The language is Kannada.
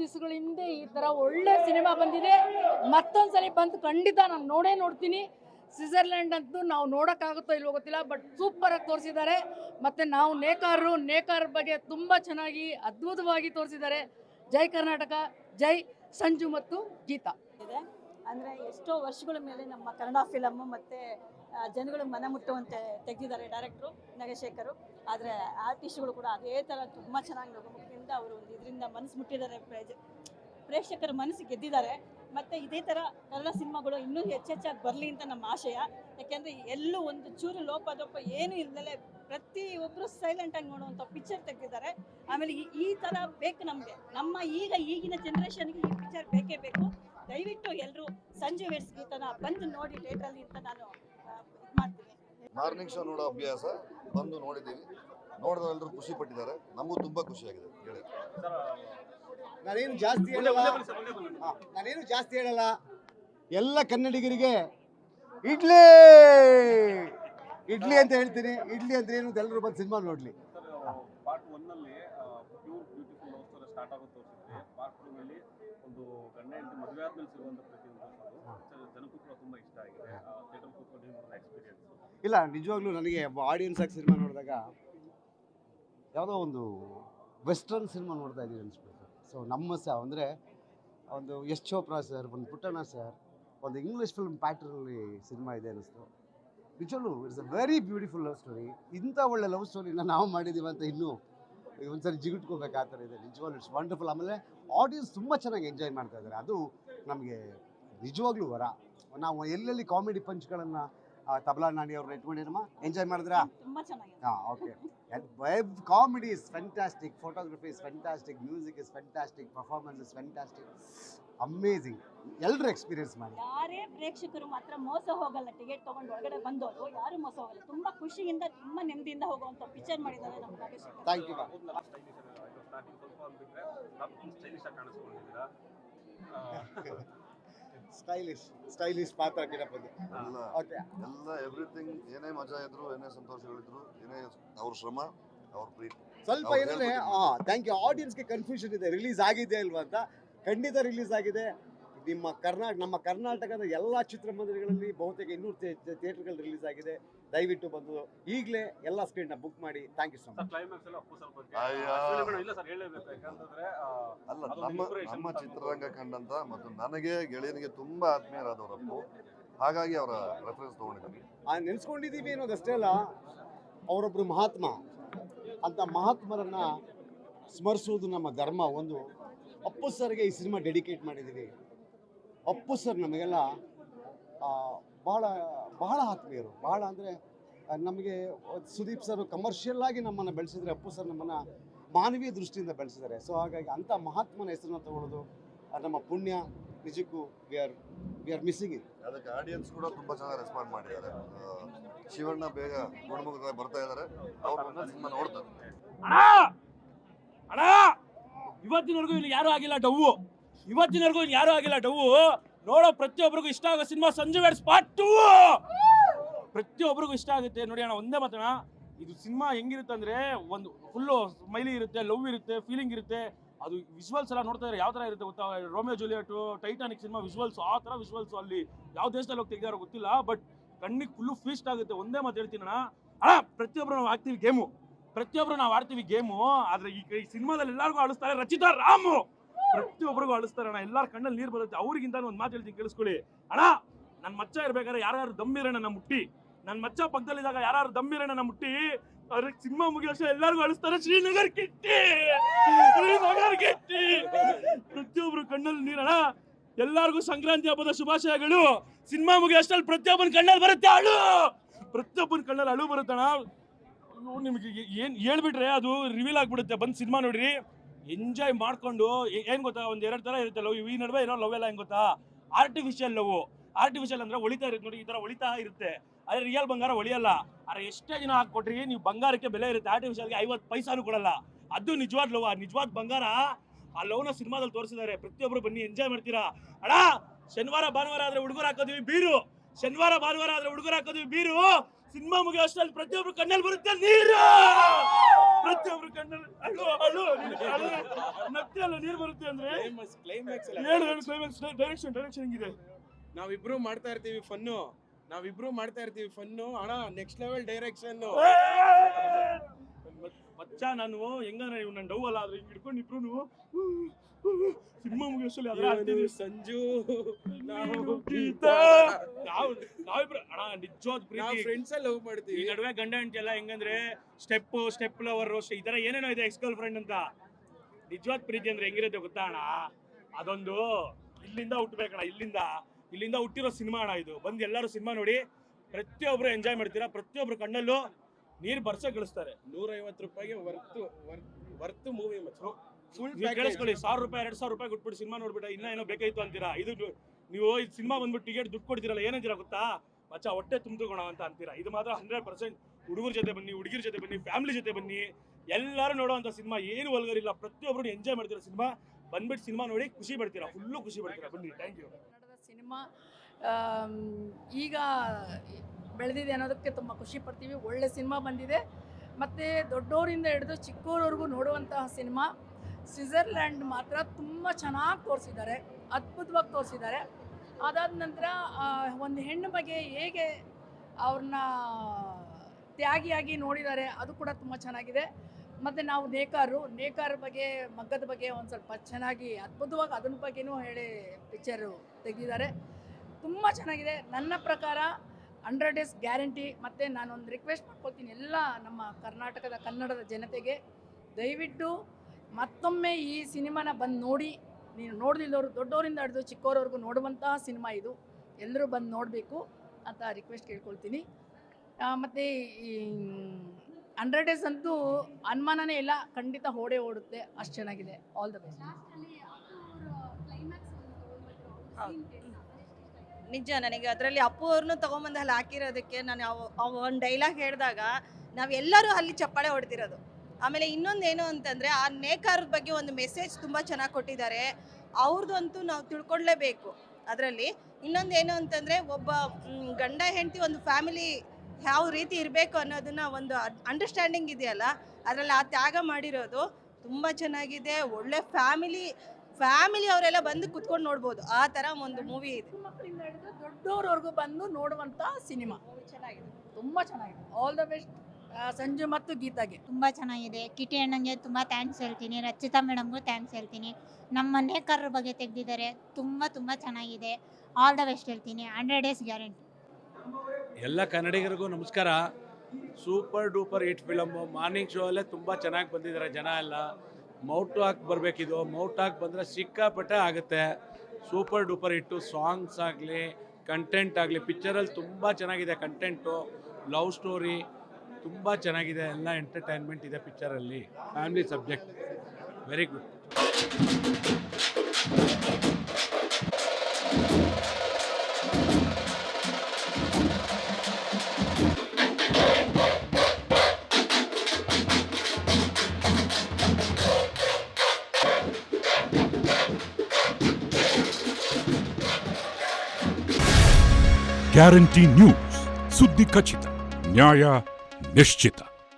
ದಿವಸಗಳ ಹಿಂದೆ ಈ ಥರ ಒಳ್ಳೆ ಸಿನಿಮಾ ಬಂದಿದೆ. ಮತ್ತೊಂದ್ಸಲಿ ಬಂತು ಖಂಡಿತ ನಾನು ನೋಡೇ ನೋಡ್ತೀನಿ. ಸ್ವಿಟ್ಜರ್ಲ್ಯಾಂಡ್ ಅಂತೂ ನಾವು ನೋಡೋಕ್ಕಾಗುತ್ತೋ ಇಲ್ವೋ ಗೊತ್ತಿಲ್ಲ, ಬಟ್ ಸೂಪರಾಗಿ ತೋರಿಸಿದ್ದಾರೆ. ಮತ್ತು ನಾವು ನೇಕಾರರು, ನೇಕಾರ ಬಗ್ಗೆ ತುಂಬ ಚೆನ್ನಾಗಿ ಅದ್ಭುತವಾಗಿ ತೋರಿಸಿದ್ದಾರೆ. ಜೈ ಕರ್ನಾಟಕ, ಜೈ ಸಂಜು ಮತ್ತು ಗೀತಾ. ಇದೆ. ಅಂದರೆ ಎಷ್ಟೋ ವರ್ಷಗಳ ಮೇಲೆ ನಮ್ಮ ಕನ್ನಡ ಫಿಲಮ್ಮು ಮತ್ತು ಜನಗಳು ಮನ ಮುಟ್ಟುವಂತೆ ತೆಗೆದಿದ್ದಾರೆ ಡೈರೆಕ್ಟ್ರು, ನಗಶೇಖರು. ಆದರೆ ಆರ್ಟಿಸ್ಟ್ಗಳು ಕೂಡ ಅದೇ ಥರ ತುಂಬ ಚೆನ್ನಾಗಿ ಅವರು ಒಂದು ಇದರಿಂದ ಮನಸ್ಸು ಮುಟ್ಟಿದ್ದಾರೆ ಪ್ರೇಕ್ಷಕರ ಮನಸ್ಸು ಗೆದ್ದಿದ್ದಾರೆ. ಮತ್ತು ಇದೇ ಥರ ಕನ್ನಡ ಸಿನಿಮಾಗಳು ಇನ್ನೂ ಹೆಚ್ಚೆಚ್ಚಾಗಿ ಬರಲಿ ಅಂತ ನಮ್ಮ ಆಶಯ. ಯಾಕೆಂದರೆ ಎಲ್ಲೂ ಒಂದು ಚೂರು ಲೋಪದೋಪ ಏನೂ ಇಲ್ಲದೆ ಪ್ರತಿಯೊಬ್ಬರು ಸೈಲೆಂಟಾಗಿ ನೋಡುವಂಥ ಪಿಕ್ಚರ್ ತೆಗೆದಿದ್ದಾರೆ. ಆಮೇಲೆ ಈ- ತರ ಬೇಕು ನಮಗೆ. ನಮ್ಮ ಈಗ ಈಗಿನ ಜನ್ರೇಷನ್ಗೆ ಈ ಪಿಕ್ಚರ್ ಬೇಕೇ ಬೇಕು. ದಯವಿಟ್ಟು ಎಲ್ಲರೂ ಸಂಜೆ ವೇಡ್ಸ್ ಬಂದು ನೋಡಿ ಥಿಯೇಟ್ರಲ್ಲಿ ಅಂತ ನಾನು ಮಾಡ್ತೀನಿ. ಮಾರ್ನಿಂಗ್ ಶೋ ನೋಡೋ ಅಭ್ಯಾಸ ಬಂದು ನೋಡಿದ್ದೀವಿ. ನೋಡಿದವರೆಲ್ಲರೂ ಖುಷಿ ಪಟ್ಟಿದ್ದಾರೆ. ನಮಗೂ ತುಂಬಾ ಖುಷಿಯಾಗಿದೆ ಹೇಳಿ. ನಾನೇನು ಜಾಸ್ತಿ ಹೇಳಲ್ಲ. ನಾನೇನು ಜಾಸ್ತಿ ಹೇಳಲ್ಲ. ಎಲ್ಲ ಕನ್ನಡಿಗರಿಗೆ ಇಡ್ಲಿ! ಇಡ್ಲಿ ಅಂತ ಹೇಳ್ತೀನಿ. ಇಡ್ಲಿ ಅಂದ್ರೆ ಏನು ಎಲ್ಲರೂ ಬಂದು ಸಿನಿಮಾ ನೋಡ್ಲಿ. ಆಗೋದು ಆಗಿದೆ. ಇಲ್ಲ ನಿಜವಾಗ್ಲೂ ನನಗೆ ಆಡಿಯನ್ಸ್ ಆಗಿ ಸಿನಿಮಾ ನೋಡಿದಾಗ ಯಾವುದೋ ಒಂದು ವೆಸ್ಟರ್ನ್ ಸಿನಿಮಾ ನೋಡ್ತಾ ಇದ್ದೀವಿ ಅನಿಸ್ಬಿಡ್ತು ಸೊ ನಮ್ಮ ಸಹ ಅಂದರೆ ಒಂದು ಯಶ್ ಚೋಪ್ರಾ ಸರ್ ಒಂದು ಪುಟ್ಟಣ್ಣ ಸರ್ ಒಂದು ಇಂಗ್ಲೀಷ್ ಫಿಲ್ಮ್ ಪ್ಯಾಟ್ರಲ್ಲಿ ಸಿನಿಮಾ ಇದೆ ಅನ್ನಿಸ್ತು. ನಿಜವಾಗ್ಲೂ it's a very beautiful love story ಇಂಥ ಒಳ್ಳೆ ಲವ್ ಸ್ಟೋರಿನ ನಾವು ಮಾಡಿದ್ದೀವಿ ಅಂತ ಇನ್ನೂ ಒಂದ್ಸರಿ ಜಿಗುಟ್ಕೋಬೇಕು ಆ ಥರ ಇದೆ. ನಿಜವಾಗ್ಲೂ ಇಟ್ಸ್ ವಂಡರ್ಫುಲ್ ಆಮೇಲೆ ಆಡಿಯನ್ಸ್ ತುಂಬ ಚೆನ್ನಾಗಿ ಎಂಜಾಯ್ ಮಾಡ್ತಾ ಇದ್ದಾರೆ. ಅದು ನಮಗೆ ನಿಜವಾಗ್ಲೂ ವರ. ನಾವು ಎಲ್ಲೆಲ್ಲಿ ಕಾಮಿಡಿ ಪಂಚ್ಗಳನ್ನು ತಬಲಾ ನಾಣಿ ಅವ್ರನ್ನ ಇಟ್ಕೊಂಡಿರಮ್ಮ? ಎಂಜಾಯ್ ಮಾಡಿದ್ರಾ? ತುಂಬಾ ಚೆನ್ನಾಗಿದೆ. ಹಾಂ okay comedy is fantastic photography is fantastic music is fantastic performance is fantastic amazing ಎಲ್ಲರೂ ಎಕ್ಸ್ಪೀರಿಯನ್ಸ್ ಮಾಡಿ. ಯಾರೇ ಪ್ರೇಕ್ಷಕರು ಮಾತ್ರ ಮೋಸ ಹೋಗಲ್ಲ ಟಿಕೆಟ್ ತಗೊಂಡು ಒಳಗಡೆ ಬಂದವರು ಯಾರು ಮೋಸ ಹೋಗಲ್ಲ. ತುಂಬಾ ಖುಷಿಯಿಂದ ತುಂಬಾ ನೆಮ್ಮದಿಯಿಂದ ಹೋಗುವಂತ ಪಿಕ್ಚರ್ ಮಾಡಿದ್ದಾರೆ ನಮ್ಮ ನಾಗೇಶ್ ಥ್ಯಾಂಕ್ ಯು ಸ್ಟಾರ್ಟಿಂಗ್ ಸ್ವಲ್ಪ ಅಂದ್ಬಿಟ್ರೆ ಸ್ಟೈಲಿಶ್ ಆಗಿ ಕಾಣಿಸ್ಕೊಂಡಿದ್ದೀರಾ? ಸ್ಟೈಲಿಶ್ ಸ್ಟೈಲಿಶ್ ಪಾತ್ರ ಕಿರಪ್ಪದು ಎಲ್ಲ ಓಕೆ ಎಲ್ಲ ಎವ್ರಿಥಿಂಗ್ ಏನೇ ಮಜಾ ಇದ್ರು ಏನೇ ಸಂತೋಷಗಳಿದ್ರು ಏನೇ ಅವ್ರ ಶ್ರಮ ಅವ್ರ ಪ್ರೀತಿ. ಸ್ವಲ್ಪ ಏನಂದ್ರೆ ಥ್ಯಾಂಕ್ ಯು ಆಡಿಯನ್ಸ್ಗೆ ಕನ್ಫ್ಯೂಷನ್ ಇದೆ. ರಿಲೀಸ್ ಆಗಿದೆ ಅಲ್ವಾ ಅಂತ? ಖಂಡಿತ ರಿಲೀಸ್ ಆಗಿದೆ. ನಿಮ್ಮ ಕರ್ನಾಟಕ ನಮ್ಮ ಕರ್ನಾಟಕದ ಎಲ್ಲ ಚಿತ್ರಮಂದಿರಗಳಲ್ಲಿ ಬಹುತೇಕ ಇನ್ನೂರು ಥಿಯೇಟರ್ಗಳು ರಿಲೀಸ್ ಆಗಿದೆ. ದಯವಿಟ್ಟು ಬಂದು ಈಗಲೇ ಎಲ್ಲ ಸ್ಕ್ರೀನ್ನ ಬುಕ್ ಮಾಡಿ. Thank you so sir much climax ಎಲ್ಲ ಅಪ್ಪು ಸರ್ ಬಗ್ಗೆ ಅಯ್ಯೋ. actually ಮೇಡಮ್ ಇಲ್ಲ ಸರ್ ಹೇಳಲೇಬೇಕು. ಯಾಕಂತಂದ್ರೆ ಆ, ಅಲ್ಲ ನಮ್ಮ ನಮ್ಮ ಚಿತ್ರರಂಗ ಕಂಡಂತ ಮತ್ತು ನನಗೆ ಗೆಳೆಯನಿಗೆ ತುಂಬಾ ಆತ್ಮೀಯರಾದವರಪ್ಪು ಹಾಗಾಗಿ ಅವರ ರೆಫರೆನ್ಸ್ ತಗೊಂಡಿದ್ದೀನಿ. ಆ ನೆನೆಸ್ಕೊಂಡಿದ್ದೀವಿ ಅನ್ನೋದಷ್ಟೇ ಅಲ್ಲ ಅವರೊಬ್ಬರು ಮಹಾತ್ಮ ಅಂತ ಮಹಾತ್ಮರನ್ನ ಸ್ಮರಿಸುವುದು ನಮ್ಮ ಧರ್ಮ. ಒಂದು ಅಪ್ಪು ಸರ್ಗೆ ಈ ಸಿನಿಮಾ ಡೆಡಿಕೇಟ್ ಮಾಡಿದ್ದೀವಿ. ಅಪ್ಪು ಸರ್ ನಮಗೆಲ್ಲ ಆ, ಬಹಳ ಬಹಳ ಆತ್ಮೀಯರು. ಬಹಳ ಅಂದರೆ ನಮಗೆ ಸುದೀಪ್ ಸರ್ ಕಮರ್ಷಿಯಲ್ ಆಗಿ ನಮ್ಮನ್ನು ಬೆಳೆಸಿದ್ರೆ ಅಪ್ಪು ಸರ್ ನಮ್ಮನ್ನು ಮಾನವೀಯ ದೃಷ್ಟಿಯಿಂದ ಬೆಳೆಸಿದ್ದಾರೆ. ಸೊ ಹಾಗಾಗಿ ಅಂಥ ಮಹಾತ್ಮನ ಹೆಸರನ್ನ ತಗೊಳ್ಳೋದು ನಮ್ಮ ಪುಣ್ಯ ನಿಜಕ್ಕೂ we are we are missing it ಅದಕ್ಕೆ ಆಡಿಯನ್ಸ್ ಕೂಡ ತುಂಬ ಚೆನ್ನಾಗಿ ರೆಸ್ಪಾಂಡ್ ಮಾಡಿದ್ದಾರೆ. ಶಿವಣ್ಣ ಬೇಗ ಗುಣಮುಖ ಬರ್ತಾ ಇದ್ದಾರೆ. ಅವ್ರನ್ನ ಸಿನಿಮಾ ನೋಡ್ತಾರೆ. ಅಣ್ಣ! ಅಣ್ಣ! ಇವತ್ತಿನವರೆಗೂ ಇಲ್ಲಿ ಯಾರು ಆಗಿಲ್ಲ ಡವ್ವು. ಇವತ್ತಿನವರೆಗೂ ಇಲ್ಲಿ ಯಾರು ಆಗಿಲ್ಲ ಡವ್ವು. ನೋಡೋ ಪ್ರತಿಯೊಬ್ಬರಿಗೂ ಇಷ್ಟ ಆಗೋ cinema Sanju weds spot two ಪ್ರತಿಯೊಬ್ಬರಿಗೂ ಇಷ್ಟ ಆಗುತ್ತೆ. ನೋಡಿ ಅಣ್ಣ, ಒಂದೇ ಮಾತಣ ಇದು ಸಿನಿಮಾ ಹೆಂಗಿರುತ್ತೆ ಅಂದ್ರೆ ಒಂದು ಫುಲ್ಲು ಸ್ಮೈಲಿ ಇರುತ್ತೆ ಲವ್ ಇರುತ್ತೆ ಫೀಲಿಂಗ್ ಇರುತ್ತೆ. ಅದು ವಿಶ್ವಲ್ಸ್ ಎಲ್ಲ ನೋಡ್ತಾ ಇದ್ರೆ ಯಾವ ಥರ ಇರುತ್ತೆ ಗೊತ್ತಾ? Romeo Juliet Titanic cinema visuals ಆ ಥರ ವಿಜುವಲ್ಸ್ ಅಲ್ಲಿ ಯಾವ ದೇಶದಲ್ಲಿ ಹೋಗಿ ತೆಗ್ದಾರೋ ಗೊತ್ತಿಲ್ಲ ಬಟ್ ಕಣ್ಣಿಗೆ ಫುಲ್ಲು ಫೀಸ್ಟ್ ಆಗುತ್ತೆ. ಒಂದೇ ಮಾತು ಹೇಳ್ತೀನಿ ಅಣ್ಣ. ಅಣ್ಣ ಪ್ರತಿಯೊಬ್ಬರು ನಾವು ಆಡ್ತೀವಿ ಗೇಮು. ಪ್ರತಿಯೊಬ್ಬರು ನಾವು ಆಡ್ತೀವಿ ಗೇಮು, ಆದ್ರೆ ಈ ಸಿನಿಮಾದಲ್ಲಿ ಎಲ್ಲರಿಗೂ ಆಡಿಸ್ತಾರೆ ರಚಿತಾ ರಾಮು. ಪ್ರತಿಯೊಬ್ಬರಿಗೂ ಅಳಿಸ್ತಾರೆ ಅಣ್ಣ. ಎಲ್ಲರ ಕಣ್ಣಲ್ಲಿ ನೀರು ಬರುತ್ತೆ. ಅವ್ರಿಗಿಂತ ಒಂದು ಮಾತು ಹೇಳ್ತೀನಿ ಕೇಳಿಸ್ಕೊಳ್ಳಿ. ಅಣ್ಣ ನನ್ನ ಮಚ್ಚ ಇರ್ಬೇಕಾದ್ರೆ ಯಾರ್ಯಾರು ದಮ್ಮಿರಣ್ಣ ಮುಟ್ಟಿ? ನನ್ನ ಮಚ್ಚ ಪಕ್ಕದಲ್ಲಿದ್ದಾಗ ಯಾರು ದಮ್ಮಿರಣ್ಣ ಮುಟ್ಟಿ? ಅವ್ರಿಗೆ ಸಿನಿಮಾ ಮುಗಿಯೋಷ್ಟು ಎಲ್ಲರಿಗೂ ಅಳಿಸ್ತಾರೆ. ಶ್ರೀನಗರ್ ಕಿಟ್ಟಿ! ಶ್ರೀನಗರ್ ಕಿಟ್ಟಿ! ಪ್ರತಿಯೊಬ್ರು ಕಣ್ಣಲ್ಲಿ ನೀರಣ್ಣ ಎಲ್ಲರಿಗೂ ಸಂಕ್ರಾಂತಿ ಹಬ್ಬದ ಶುಭಾಶಯಗಳು. ಸಿನಿಮಾ ಮುಗಿಯೋಷ್ಟಲ್ಲಿ ಪ್ರತಿಯೊಬ್ಬನ ಕಣ್ಣಲ್ಲಿ ಬರುತ್ತೆ ಅಳು! ಪ್ರತಿಯೊಬ್ಬನ ಕಣ್ಣಲ್ಲಿ ಅಳು ಬರುತ್ತಣ್ಣ. ನಿಮಗೆ ಏನು ಹೇಳ್ಬಿಟ್ರೆ ಅದು ರಿವೀಲ್ ಆಗಿಬಿಡುತ್ತೆ. ಬಂದು ಸಿನಿಮಾ ನೋಡ್ರಿ. ಎಂಜಾಯ್ ಮಾಡ್ಕೊಂಡು ಏನು ಗೊತ್ತಾ? ಒಂದು ಎರಡು ಥರ ಇರುತ್ತೆ ಲವ್ ಈ ನಡುವೆ ಇರೋ ಲವ್ ಎಲ್ಲ ಹೆಂಗೆ ಗೊತ್ತಾ? ಆರ್ಟಿಫಿಷಿಯಲ್ ಲವ್ ಆರ್ಟಿಫಿಷಿಯಲ್ ಅಂದ್ರೆ ಒಳಿತಾ ಇರುತ್ತೆ ನೋಡಿ, ಈ ಥರ ಒಳಿತಾ ಇರುತ್ತೆ. ಆದರೆ ರಿಯಲ್ ಬಂಗಾರ ಒಳಿಯಲ್ಲ ಆದರೆ ಎಷ್ಟೇ ದಿನ ಹಾಕೊಟ್ರಿ ನೀವು ಬಂಗಾರಕ್ಕೆ ಬೆಲೆ ಇರುತ್ತೆ. ಆರ್ಟಿಫಿಷಿಯಲ್ಗೆ ಐವತ್ತು ಪೈಸಾನು ಕೊಡಲ್ಲ. ಅದು ನಿಜವಾದ ಲವ್ ನಿಜವಾದ ಬಂಗಾರ, ಆ ಲವ್ನ ಸಿನಿಮಾದಲ್ಲಿ ತೋರಿಸಿದ್ದಾರೆ. ಪ್ರತಿಯೊಬ್ಬರು ಬನ್ನಿ ಎಂಜಾಯ್ ಮಾಡ್ತೀರಾ? ಅಣ್ಣ, ಶನಿವಾರ ಭಾನುವಾರ ಆದ್ರೆ ಹುಡುಗರು ಹಾಕೋದಿವಿ ಬೀರು. ಶನಿವಾರ ಭಾನುವಾರ ಆದ್ರೆ ಹುಡುಗರು ಹಾಕೋದಿವಿ ಬೀರು. ಸಿನಿಮಾ ಮುಗಿಯೋ ಅಷ್ಟರಲ್ಲಿ ಪ್ರತಿಯೊಬ್ರು ಕಣ್ಣಲ್ಲಿ ಬರುತ್ತೆ ನೀರು! ಪ್ರತಿಯೊಬ್ರು ಕಣ್ಣಲ್ಲಿ ಅಳು ಅಳು ಅಳು ನೀರು ಬರುತ್ತೆ ಅಂದ್ರೆ? ಕ್ಲೈಮ್ಯಾಕ್ಸ್ ಹೇಳು ಹೇಳು ಕ್ಲೈಮ್ಯಾಕ್ಸ್ ಡೈರೆಕ್ಷನ್ ಡೈರೆಕ್ಷನ್ ಹೆಂಗಿದೆ? ನಾವಿಬ್ರು ಮಾಡ್ತಾ ಇರ್ತೀವಿ ಫನ್ನು. ನಾವಿಬ್ರು ಮಾಡ್ತಾ ಇರ್ತೀವಿ ಫನ್ನು. ಅಣ್ಣ ನೆಕ್ಸ್ಟ್ ಲೆವೆಲ್ ಡೈರೆಕ್ಷನ್ ಮಚ್ಚ ನಾನು ಹೆಂಗಂದ್ರೆ ಇವ್ ನನ್ ಡವ್ ಅಲ್ಲ ಆದ್ರೆ ಹಿಂಗ್ ಹಿಡ್ಕೊಂಡು ಇಬ್ರು ಸಿನಿಮಾ ಮುಗಿಸಲಿ ಅದ್ರ ಸಂಜು? ನಾವು ಗೀತ. ನಾವು ನಾವಿಬ್ರು ಅಣ್ಣ ನಿಜವಾದ ಪ್ರೀತಿ. ಫ್ರೆಂಡ್ಸ್ ಲವ್ ಈ ಮಾಡ್ತೀವಿ. ನಡುವೆ ಗಂಡ ಹೆಂಡತಿ ಎಲ್ಲ ಹೆಂಗಂದ್ರೆ ಸ್ಟೆಪ್ ಸ್ಟೆಪ್ ಲವರ್ ಈ ತರ ಏನೇನೋ ಇದೆ ಎಕ್ಸ್ ಗರ್ಲ್ ಫ್ರೆಂಡ್ ಅಂತ. ನಿಜವಾದ ಪ್ರೀತಿ ಅಂದ್ರೆ ಹೆಂಗಿರುತ್ತೆ ಗೊತ್ತಾ ಅಣ್ಣ? ಅದೊಂದು ಇಲ್ಲಿಂದ ಹುಟ್ಟಬೇಕಣ್ಣ ಇಲ್ಲಿಂದ. ಇಲ್ಲಿಂದ ಹುಟ್ಟಿರೋ ಸಿನಿಮಾ ಅಣ್ಣ ಇದು. ಬಂದು ಎಲ್ಲರೂ ಸಿನಿಮಾ ನೋಡಿ ಪ್ರತಿಯೊಬ್ರು ಎಂಜಾಯ್ ಮಾಡ್ತೀರಾ ಪ್ರತಿಯೊಬ್ರು ಕಣ್ಣಲ್ಲೂ ನೀರ್ ಬರ್ಸೆ ಗಳಿಸ್ತಾರೆ. ನೂರೈವತ್ತು ರೂಪಾಯಿಗೆ ವರ್ತು ವರ್ತು ಮೂವಿ ಮಚ್ಚ. ಫುಲ್ ನೀವು ಕೇಳಿಸ್ಕೊಳ್ಳಿ ಸಾವಿರ ರೂಪಾಯಿ ಎರಡು ಸಾವಿರ ರೂಪಾಯಿ ಕೊಟ್ಬಿಟ್ಟು ಸಿನಿಮಾ ನೋಡ್ಬಿಟ್ಟು ಇನ್ನ ಏನೋ ಬೇಕಾಯ್ತು ಅಂತೀರಾ? ಇದು ನೀವು ಈ ಸಿನಿಮಾ ಬಂದ್ಬಿಟ್ಟು ಟಿಕೆಟ್ ದುಡ್ಡು ಕೊಡ್ತೀರಲ್ಲ ಏನಂತೀರಾ ಗೊತ್ತಾ? ಮಚ್ಚ ಹೊಟ್ಟೆ ತುಂಬಿಕೋಣ ಅಂತ ಅಂತೀರಾ? ಇದು ಮಾತ್ರ ಹಂಡ್ರೆಡ್ ಪರ್ಸೆಂಟ್ ಹುಡುಗರ ಜೊತೆ ಬನ್ನಿ ಹುಡುಗಿರ ಜೊತೆ ಬನ್ನಿ ಫ್ಯಾಮಿಲಿ ಜೊತೆ ಬನ್ನಿ. ಎಲ್ಲರೂ ನೋಡುವಂಥ ಸಿನಿಮಾ ಏನು ಒಲ್ಗರಿಲ್ಲ ಪ್ರತಿಯೊಬ್ಬರು ಎಂಜಾಯ್ ಮಾಡ್ತೀರಾ ಸಿನಿಮಾ ಬಂದ್ಬಿಟ್ಟು ಸಿನಿಮಾ ನೋಡಿ ಖುಷಿ ಪಡ್ತೀರಾ? ಫುಲ್ಲು ಖುಷಿ ಪಡ್ತೀರಾ? ಬನ್ನಿ ಥ್ಯಾಂಕ್ ಯು ಕನ್ನಡದ ಸಿನಿಮಾ ಈಗ ಬೆಳೆದಿದೆ ಅನ್ನೋದಕ್ಕೆ ತುಂಬ ಖುಷಿ ಪಡ್ತೀವಿ. ಒಳ್ಳೆ ಸಿನಿಮಾ ಬಂದಿದೆ. ಮತ್ತು ದೊಡ್ಡವರಿಂದ ಹಿಡಿದು ಚಿಕ್ಕವರವರೆಗೂ ನೋಡುವಂತಹ ಸಿನಿಮಾ ಸ್ವಿಟ್ಜರ್ಲ್ಯಾಂಡ್ ಮಾತ್ರ ತುಂಬ ಚೆನ್ನಾಗಿ ತೋರಿಸಿದ್ದಾರೆ, ಅದ್ಭುತವಾಗಿ ತೋರಿಸಿದ್ದಾರೆ. ಅದಾದ ನಂತರ ಒಂದು ಹೆಣ್ಣು ಬಗ್ಗೆ ಹೇಗೆ ಅವ್ರನ್ನ ತ್ಯಾಗಿಯಾಗಿ ನೋಡಿದ್ದಾರೆ, ಅದು ಕೂಡ ತುಂಬ ಚೆನ್ನಾಗಿದೆ. ಮತ್ತು ನಾವು ನೇಕಾರರು ನೇಕಾರ ಬಗ್ಗೆ, ಮಗ್ಗದ ಬಗ್ಗೆ ಒಂದು ಸ್ವಲ್ಪ ಚೆನ್ನಾಗಿ, ಅದ್ಭುತವಾಗಿ ಅದನ್ನ ಬಗ್ಗೆನೂ ಹೇಳಿ ಪಿಕ್ಚರು ತೆಗೆದಿದ್ದಾರೆ. ತುಂಬ ಚೆನ್ನಾಗಿದೆ. ನನ್ನ ಪ್ರಕಾರ ಹಂಡ್ರೆಡ್ ಡೇಸ್ ಗ್ಯಾರಂಟಿ ಮತ್ತು ನಾನೊಂದು ರಿಕ್ವೆಸ್ಟ್ ಮಾಡ್ಕೊಳ್ತೀನಿ ಎಲ್ಲ ನಮ್ಮ ಕರ್ನಾಟಕದ ಕನ್ನಡದ ಜನತೆಗೆ. ದಯವಿಟ್ಟು ಮತ್ತೊಮ್ಮೆ ಈ ಸಿನಿಮಾನ ಬಂದು ನೋಡಿ, ನೀನು ನೋಡ್ದಿಲ್ಲವರು ದೊಡ್ಡವರಿಂದ ಹಿಡಿದು ಚಿಕ್ಕವರವರೆಗೂ ನೋಡುವಂತಹ ಸಿನಿಮಾ ಇದು. ಎಲ್ಲರೂ ಬಂದು ನೋಡಬೇಕು ಅಂತ ರಿಕ್ವೆಸ್ಟ್ ಕೇಳ್ಕೊಳ್ತೀನಿ. ಮತ್ತು ಈ ಹಂಡ್ರೆಡ್ ಡೇಸ್ ಅಂತೂ ಅನುಮಾನನೇ ಇಲ್ಲ, ಖಂಡಿತ ಓಡೇ ಓಡುತ್ತೆ, ಅಷ್ಟು ಚೆನ್ನಾಗಿದೆ. ಆಲ್ ದ ಬೆಸ್ಟ್ ನಿಜ, ನನಗೆ ಅದರಲ್ಲಿ ಅಪ್ಪು ಅವ್ರನ್ನೂ ತೊಗೊಂಬಂದು ಅಲ್ಲಿ ಹಾಕಿರೋದಕ್ಕೆ ನಾನು ಒಂದು ಡೈಲಾಗ್ ಹೇಳಿದಾಗ ನಾವೆಲ್ಲರೂ ಅಲ್ಲಿ ಚಪ್ಪಾಳೆ ಹೊಡೆದಿರೋದು. ಆಮೇಲೆ ಇನ್ನೊಂದು ಏನು ಅಂತಂದರೆ ಆ ನೇಕಾರದ ಬಗ್ಗೆ ಒಂದು ಮೆಸೇಜ್ ತುಂಬ ಚೆನ್ನಾಗಿ ಕೊಟ್ಟಿದ್ದಾರೆ. ಅವ್ರದ್ದಂತೂ ನಾವು ತಿಳ್ಕೊಳ್ಳೇಬೇಕು ಅದರಲ್ಲಿ ಇನ್ನೊಂದು ಏನು ಅಂತಂದರೆ ಒಬ್ಬ ಗಂಡ ಹೆಂಡತಿ ಒಂದು ಫ್ಯಾಮಿಲಿ ಯಾವ ರೀತಿ ಇರಬೇಕು ಅನ್ನೋದನ್ನ ಒಂದು ಅಂಡರ್ಸ್ಟ್ಯಾಂಡಿಂಗ್ ಇದೆಯಲ್ಲ ಅದರಲ್ಲಿ ಆ ತ್ಯಾಗ ಮಾಡಿರೋದು ತುಂಬ ಚೆನ್ನಾಗಿದೆ. ಒಳ್ಳೆ ಫ್ಯಾಮಿಲಿ ಫ್ಯಾಮಿಲಿ ಅವರೆಲ್ಲ ಬಂದು ಕುತ್ಕೊಂಡು ನೋಡ್ಬೋದು. ಆ ಥರ ಒಂದು ಮೂವಿ ಇದೆ. ಮಕ್ಕಳು ಮಕ್ಕಳಿಂದ ಹಿಡಿದು ದೊಡ್ಡವರವರೆಗೂ ಬಂದು ನೋಡುವಂಥ ಸಿನಿಮಾ ಚೆನ್ನಾಗಿದೆ. ತುಂಬ ಚೆನ್ನಾಗಿದೆ. ಆಲ್ ದ ಬೆಸ್ಟ್ ಸಂಜು ಮತ್ತು ಗೀತಾಗೆ. ತುಂಬ ಚೆನ್ನಾಗಿದೆ. ಕಿಟಿ ಅಣ್ಣಂಗೆ ತುಂಬ ಥ್ಯಾಂಕ್ಸ್ ಹೇಳ್ತೀನಿ. ರಚಿತಾ ಮೇಡಮ್ಗೂ ಥ್ಯಾಂಕ್ಸ್ ಹೇಳ್ತೀನಿ. ನಮ್ಮ ಅನೇಕರ ಬಗ್ಗೆ ತೆಗೆದಿದ್ದಾರೆ. ತುಂಬ ತುಂಬ ಚೆನ್ನಾಗಿದೆ. ಆಲ್ ದ ಬೆಸ್ಟ್ ಹೇಳ್ತೀನಿ. ಹಂಡ್ರೆಡ್ ಡೇಸ್ ಗ್ಯಾರಂಟಿ ಎಲ್ಲ ಕನ್ನಡಿಗರಿಗೂ ನಮಸ್ಕಾರ. Super duper hit film morning show ಅಲ್ಲೇ ತುಂಬ ಚೆನ್ನಾಗಿ ಬಂದಿದ್ದಾರೆ ಜನ ಎಲ್ಲ. ಮೌಟ್ ಹಾಕಿ ಬರಬೇಕಿದು. ಮೌಟ್ ಹಾಕಿ ಬಂದರೆ ಸಿಕ್ಕಾಪಟ್ಟೆ ಆಗುತ್ತೆ. ಸೂಪರ್ ಡೂಪರ್ ಹಿಟ್ಟು ಸಾಂಗ್ಸ್ ಆಗಲಿ ಕಂಟೆಂಟ್ ಆಗಲಿ ಪಿಕ್ಚರಲ್ಲಿ ತುಂಬ ಚೆನ್ನಾಗಿದೆ ಕಂಟೆಂಟು ಲವ್ ಸ್ಟೋರಿ ತುಂಬ ಚೆನ್ನಾಗಿದೆ, ಎಲ್ಲ ಎಂಟರ್ಟೈನ್ಮೆಂಟ್ ಇದೆ ಪಿಕ್ಚರಲ್ಲಿ family subject very good guarantee news ಸುದ್ದಿ ಖಚಿತ ನ್ಯಾಯ Mesquita.